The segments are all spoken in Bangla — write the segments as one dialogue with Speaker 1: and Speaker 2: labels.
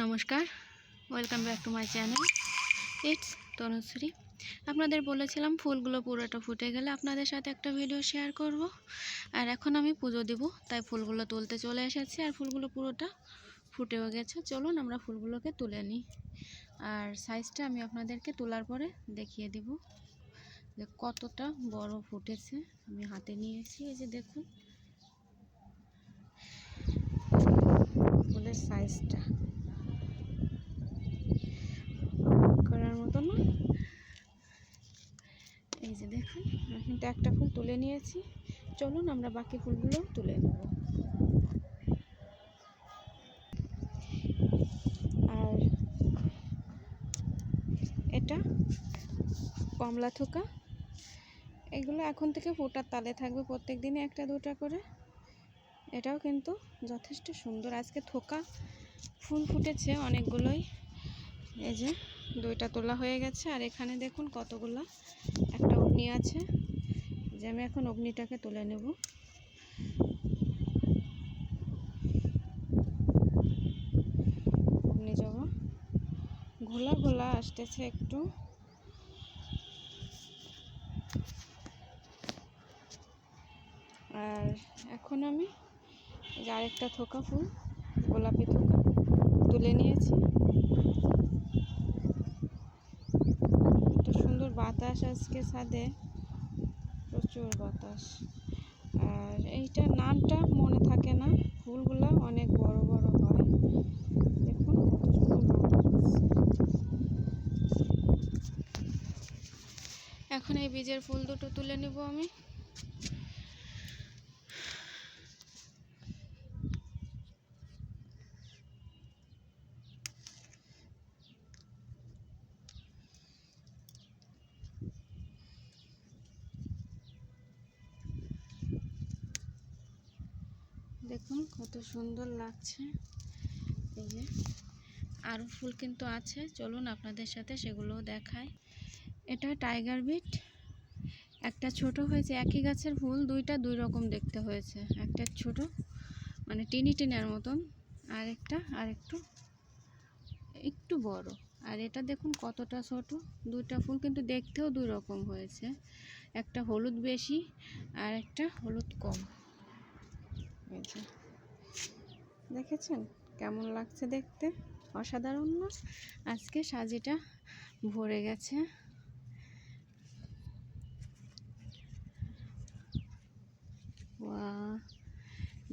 Speaker 1: নমস্কার welcome back to my channel it's Tanushree আপনাদের বলেছিলাম ফুলগুলো পুরোটা ফুটে গেলে আপনাদের সাথে একটা ভিডিও শেয়ার করব। আর এখন আমি পুজো দিব, তাই ফুলগুলো তুলতে চলে এসেছি আর ফুলগুলো পুরোটা ফুটেও গেছে। চলুন আমরা ফুলগুলোকে তুলে নিই। আর সাইজটা আমি আপনাদেরকে তোলার পরে দেখিয়ে দিব। যে কতটা বড় ফুটেছে, আমি হাতে নিয়েছি, এই যে দেখুন। ফুলের সাইজটা এই যে দেখুন আমি কিন্তু একটা ফুল তুলে নিয়েছি। চলুন আমরা বাকি ফুলগুলো তুলে নেব। আর এটা কমলা থোকা। এগুলো এখন থেকে ফোটার তালে থাকবে প্রত্যেক দিনে একটা দুটা করে। এটাও কিন্তু যথেষ্ট সুন্দর। আজকে থোকা ফুল ফুটেছে অনেকগুলোই। এই যে দুইটা তোলা হয়ে গেছে। আর এখানে দেখুন কতগুলো অগ্নি আছে। যে আমি এখন অগ্নিটাকে তুলে নেব। অগ্নি জবা। ঘোলা ঘোলা আসতেছে একটু। আর এখন আমি যে আরেকটা থোকা ফুল, গোলাপি থোকা, তুলে নিয়েছি এত সুন্দর বাতাস আজকে ছাদে। প্রচুর বাতাস। আর এইটার নামটা মনে থাকে না। ফুলগুলো অনেক বড় বড় হয়। দেখুন কত এখন এই বীজের ফুল দুটো তুলে নিব আমি। দেখুন কত সুন্দর লাগছে। এই যে, আরও ফুল কিন্তু আছে। চলুন আপনাদের সাথে সেগুলোও দেখায় এটা টাইগার বিট। একটা ছোট হয়েছে, একই গাছের ফুল, দুইটা দুই রকম দেখতে হয়েছে। একটা ছোট মানে টিনি টিনের মতন, আর একটা, আর একটু একটু বড়। আর এটা দেখুন কতটা ছোট, দুইটা ফুল কিন্তু দেখতেও দুই রকম হয়েছে। একটা হলুদ বেশি, আর একটা হলুদ কম। যে দেখেছেন? কেমন লাগছে দেখতে? অসাধারণ না? আজকে সাজিটা ভরে গেছে।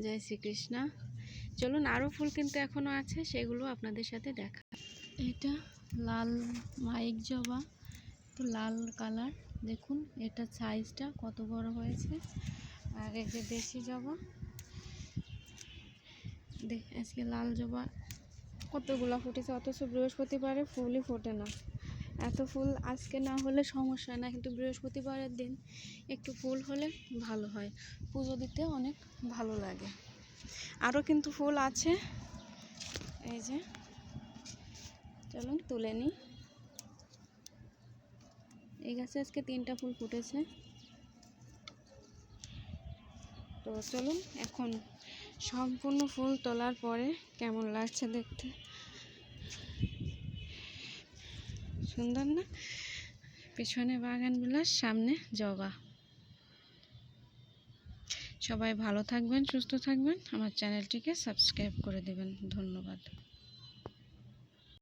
Speaker 1: জয় শ্রীকৃষ্ণ। চলুন আরও ফুল কিন্তু এখনও আছে, সেগুলো আপনাদের সাথে দেখা। এটা লাল মাইক জবা, তো লাল কালার। দেখুন, এটা সাইজটা কত বড় হয়েছে। আর এই যে দেশি জবা দেখ আজকে লাল জবা। কতগুলো ফুটেছে? অথচ বৃহস্পতিবারে ফুলই ফোটে না। এত ফুল আজকে না হলে সমস্যা না, কিন্তু বৃহস্পতিবারের দিন একটু ফুল হলে ভালো হয়। পুজো দিতে অনেক ভালো লাগে। আরও কিন্তু ফুল আছে। এই যে, চলুন তুলে নিই। এই গাছে আজকে তিনটা ফুল ফুটেছে। তো চলুন, এখন সম্পূর্ণ ফুল তোলার পরে কেমন লাগছে দেখতে? সুন্দর না? পেছনে বাগান বিলাস সামনে জবা। সবাই ভালো থাকবেন, সুস্থ থাকবেন। আমার চ্যানেলটিকে সাবস্ক্রাইব করে দেবেন। ধন্যবাদ।